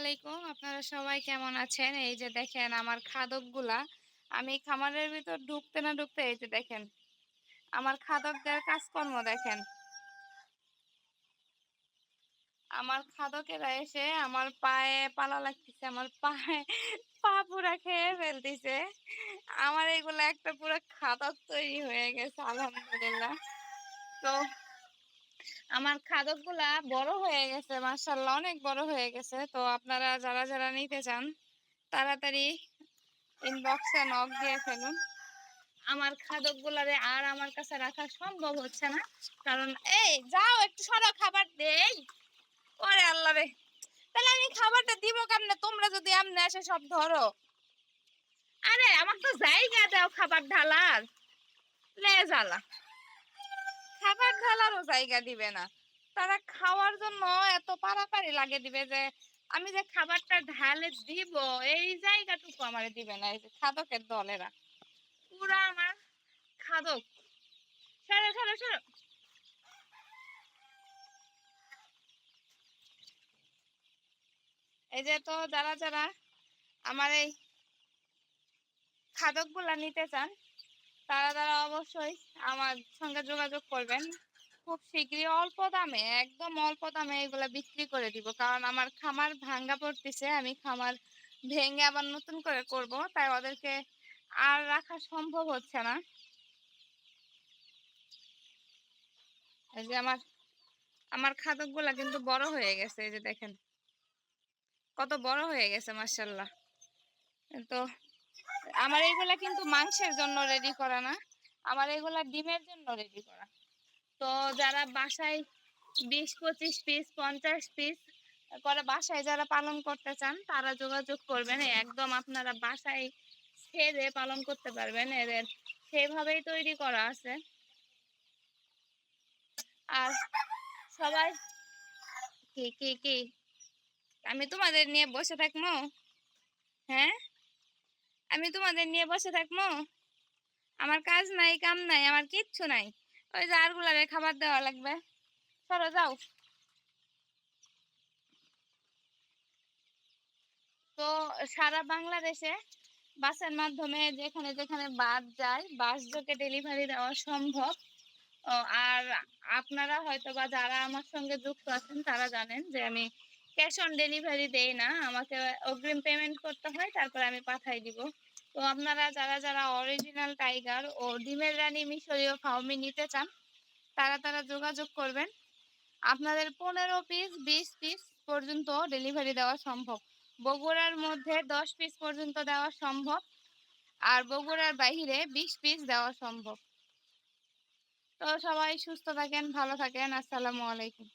আলাইকুম। আপনারা সবাই কেমন আছেন? এই যে দেখেন আমার খাদকগুলা, আমি খামারের ভিতর ঢুকতে না ঢুকতে এই যে দেখেন, আমার খাদকদের কাজকর্ম দেখেন। আমার খাদকেরা এসে আমার পায়ে পালা লাগতেছে, আমার পায়ে পা পুরা খেয়ে ফেলতেছে। আমার এগুলো একটা পুরো খাদক তৈরি হয়ে গেছে, আলহামদুলিল্লাহ। তো আমার খাদকগুলা বড় হয়ে গেছে মার্শাল্লাহ অনেক বড় হয়ে গেছে। তো আপনারা যারা যারা নিতে চান, তাড়াতাড়ি ইনবক্সে নক দিয়ে ফেলুন। আমার খাদকগুলারে আর আমার কাছে রাখা সম্ভব হচ্ছে না। কারণ, এই যাও, একটু সরো খাবার দেই। ওরে আল্লাহ রে। তাহলে আমি খাবারটা দিব কেমনে? তোমরা যদি আমনে এসে সব ধরো। আরে, আমার তো জায়গা দাও খাবার ঢালার। লে জ্বালা। জায়গা দিবে না। তারা খাওয়ার জন্য এত পারাপারি লাগে দিবে যে, আমি যে খাবারটা ঢালে দিব, এই জায়গাটুকু আমার দিবে না, এই যে খাদকের দলেরা। পুরা আমার খাদক। সরো সরো সরো। এই যে তো যারা যারা আমার এই খাদকগুলা নিতে চান, তারা তারা অবশ্যই আমার সঙ্গে যোগাযোগ করবেন। খুব শীঘ্রই অল্প দামে, একদম অল্প দামে এগুলা বিক্রি করে দিব। কারণ আমার খামার ভাঙ্গা পড়তেছে, আমি খামার ভেঙে আবার নতুন করে করব, তাই ওদেরকে আর রাখা সম্ভব হচ্ছে না। এই যে আমার আমার খাদকগুলা কিন্তু বড় হয়ে গেছে, এই যে দেখেন। কত বড় হয়ে গেছে মার্শাল্লাহ তো আমার এগুলা কিন্তু মাংসের জন্য রেডি করা না, আমার এগুলা ডিমের জন্য রেডি করা। তো যারা বাসায় বিশ, পঁচিশ পিস পঞ্চাশ পিস করে বাসায় যারা পালন করতে চান, তারা যোগাযোগ করবেন। একদম আপনারা বাসায় ছেড়ে পালন করতে পারবেন। এদের সেভাবেই তৈরি করা আছে। আর সবাই কি কি কি? আমি তোমাদের নিয়ে বসে থাকব? হ্যাঁ? আমি তোমাদের নিয়ে বসে থাকব? আমার কাজ নাই, কাম নাই, আমার কিচ্ছু নাই। ওই যে আরগুলারে খাবার দেওয়া লাগবে। সরো, যাও। তো সারা বাংলাদেশে বাসের মাধ্যমে যেখানে যেখানে বাস যায়, বাস যোগে ডেলিভারি দেওয়া সম্ভব। আর আপনারা হয়তো বা যারা আমার সঙ্গে যুক্ত আছেন, তারা জানেন যে আমি ক্যাশ অন ডেলিভারি দেই না। আমাকে অগ্রিম পেমেন্ট করতে হয়, তারপরে আমি পাঠাই দিব। তো আপনারা যারা যারা অরিজিনাল টাইগার ও ডিমের রানী মিশরীয় ফাউমি নিতে চান, তারা তারা যোগাযোগ করবেন। আপনাদের পনেরো পিস বিশ পিস পর্যন্ত ডেলিভারি দেওয়া সম্ভব। বগুড়ার মধ্যে দশ পিস পর্যন্ত দেওয়া সম্ভব আর বগুড়ার বাহিরে বিশ পিস দেওয়া সম্ভব। তো সবাই সুস্থ থাকেন, ভালো থাকেন। আসসালামু আলাইকুম।